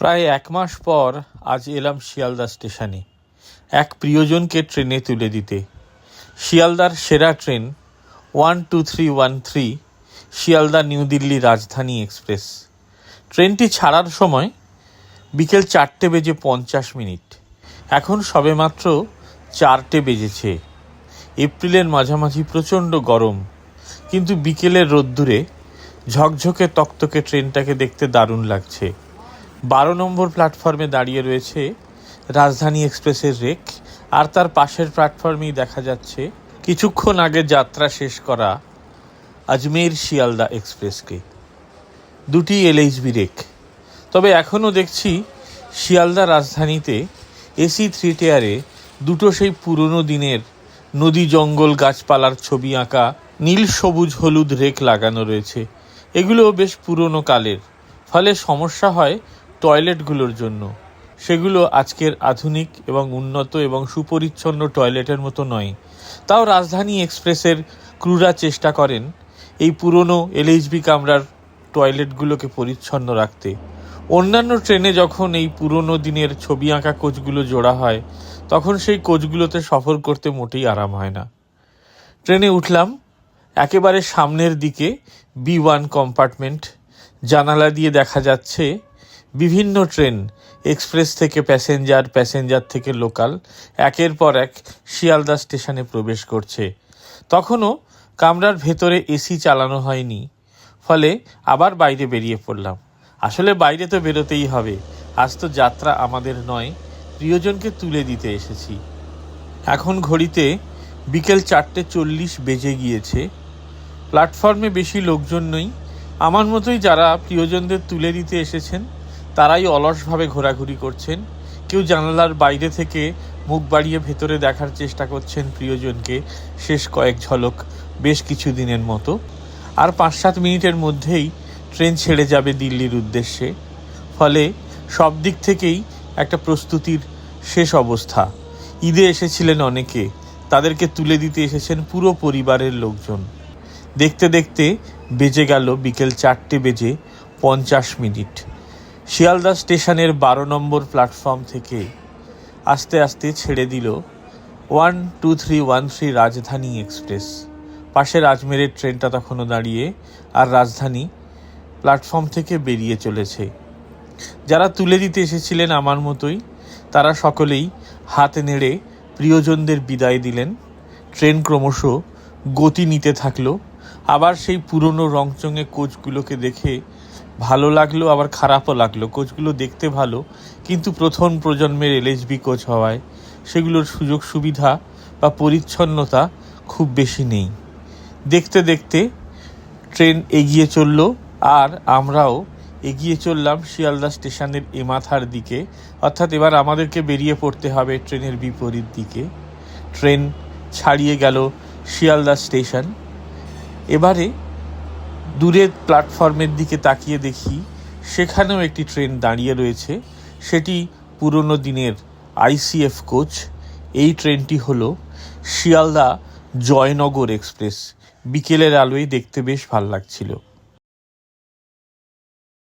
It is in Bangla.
প্রায় এক মাস পর আজ এলাম শিয়ালদা স্টেশনে। এক প্রিয়জনকে ট্রেনে তুলে দিতে। শিয়ালদার সেরা train one two three one three, Sealdah New Delhi Rajdhani express. ট্রেনটি ছাড়ার সময় বিকেল চারটে বেজে পঞ্চাশ মিনিট। এখন সবেমাত্র চারটে বেজেছে। এপ্রিলের মাঝামাঝি প্রচণ্ড গরম, কিন্তু বিকেলের রোদ্দুরে ঝকঝকে তকতকে ট্রেনটাকে দেখতে দারুণ লাগছে। বারো নম্বর প্ল্যাটফর্মে দাঁড়িয়ে রয়েছে রাজধানী এক্সপ্রেসের রেক, আর তার পাশের প্ল্যাটফর্মেই দেখা যাচ্ছে কিছুক্ষণ আগে যাত্রা শেষ করা আজমের শিয়ালদা এক্সপ্রেসকে। দুটি এলএইচবি রেক। তবে এখনও দেখছি শিয়ালদা রাজধানীতে এসি থ্রি টেয়ারে দুটো সেই পুরনো দিনের নদী জঙ্গল গাছপালার ছবি আঁকা নীল সবুজ হলুদ রেক লাগানো রয়েছে। এগুলো বেশ পুরনো কালের। ফলে সমস্যা হয় টয়লেটগুলোর জন্য। সেগুলো আজকের আধুনিক এবং উন্নত এবং সুপরিচ্ছন্ন টয়লেটের মতো নয়। তাও রাজধানী এক্সপ্রেসের ক্রুরা চেষ্টা করেন এই পুরনো এলএইচবি কামরার টয়লেটগুলোকে পরিচ্ছন্ন রাখতে। অন্যান্য ট্রেনে যখন এই পুরনো দিনের ছবি আঁকা কোচগুলো জোড়া হয়, তখন সেই কোচগুলোতে সফর করতে মোটেই আরাম হয় না। ট্রেনে উঠলাম, একেবারে সামনের দিকে বি ওয়ান কম্পার্টমেন্ট। জানালা দিয়ে দেখা যাচ্ছে বিভিন্ন ট্রেন, এক্সপ্রেস থেকে প্যাসেঞ্জার প্যাসেঞ্জার থেকে লোকাল, একের পর এক শিয়ালদা স্টেশনে প্রবেশ করছে। তখনও কামরার ভেতরে এসি চালানো হয়নি, ফলে আবার বাইরে বেরিয়ে পড়লাম। আসলে বাইরে তো বেরোতেই হবে, আজ তো যাত্রা আমাদের নয়, প্রিয়জনকে তুলে দিতে এসেছি। এখন ঘড়িতে বিকেল চারটে চল্লিশ বেজে গিয়েছে। প্ল্যাটফর্মে বেশি লোকজন নেই, আমার মতোই যারা প্রিয়জনদের তুলে দিতে এসেছেন তারাই অলসভাবে ঘোরাঘুরি করছেন। কেউ জানালার বাইরে থেকে মুখ বাড়িয়ে ভেতরে দেখার চেষ্টা করছেন প্রিয়জনকে শেষ কয়েক ঝলক বেশ কিছু দিনের মতো। আর পাঁচ সাত মিনিটের মধ্যেই ট্রেন ছেড়ে যাবে দিল্লির উদ্দেশ্যে। ফলে সব দিক থেকেই একটা প্রস্তুতির শেষ অবস্থা। ঈদে এসেছিলেন অনেকে, তাদেরকে তুলে দিতে এসেছেন পুরো পরিবারের লোকজন। দেখতে দেখতে বেজে গেল বিকেল চারটে বেজে পঞ্চাশ মিনিট। শিয়ালদা স্টেশনের বারো নম্বর প্ল্যাটফর্ম থেকে আস্তে আস্তে ছেড়ে দিল one two three one three Rajdhani express. পাশের আজমেরের ট্রেনটা তখনও দাঁড়িয়ে আর রাজধানী প্ল্যাটফর্ম থেকে বেরিয়ে চলেছে। যারা তুলে দিতে এসেছিলেন আমার মতোই, তারা সকলেই হাত নেড়ে প্রিয়জনদের বিদায় দিলেন। ট্রেন ক্রমশ গতি নিতে থাকল। আবার সেই পুরনো রংচঙে কোচগুলোকে দেখে ভালো লাগল, আবার খারাপও লাগল। কোচগুলো দেখতে ভালো, কিন্তু প্রথম প্রজন্মের এলএসবি কোচ হওয়ায় সেগুলোর সুযোগ সুবিধা বা পরিচ্ছন্নতা খুব বেশি নেই। দেখতে দেখতে ট্রেন এগিয়ে চলল, আর আমরাও এগিয়ে চললাম শিয়ালদা স্টেশনের এমাথার দিকে। অর্থাৎ এবার আমাদেরকে বেরিয়ে পড়তে হবে ট্রেনের বিপরীত দিকে। ট্রেন ছাড়িয়ে গেল শিয়ালদা স্টেশন। এবারে দূরের প্ল্যাটফর্মের দিকে তাকিয়ে দেখি, সেখানেও একটি ট্রেন দাঁড়িয়ে রয়েছে। সেটি পুরনো দিনের আইসিএফ কোচ। এই ট্রেনটি হলো শিয়ালদা জয়নগর এক্সপ্রেস। বিকেলের আলোয় দেখতে বেশ ভালো লাগছিল।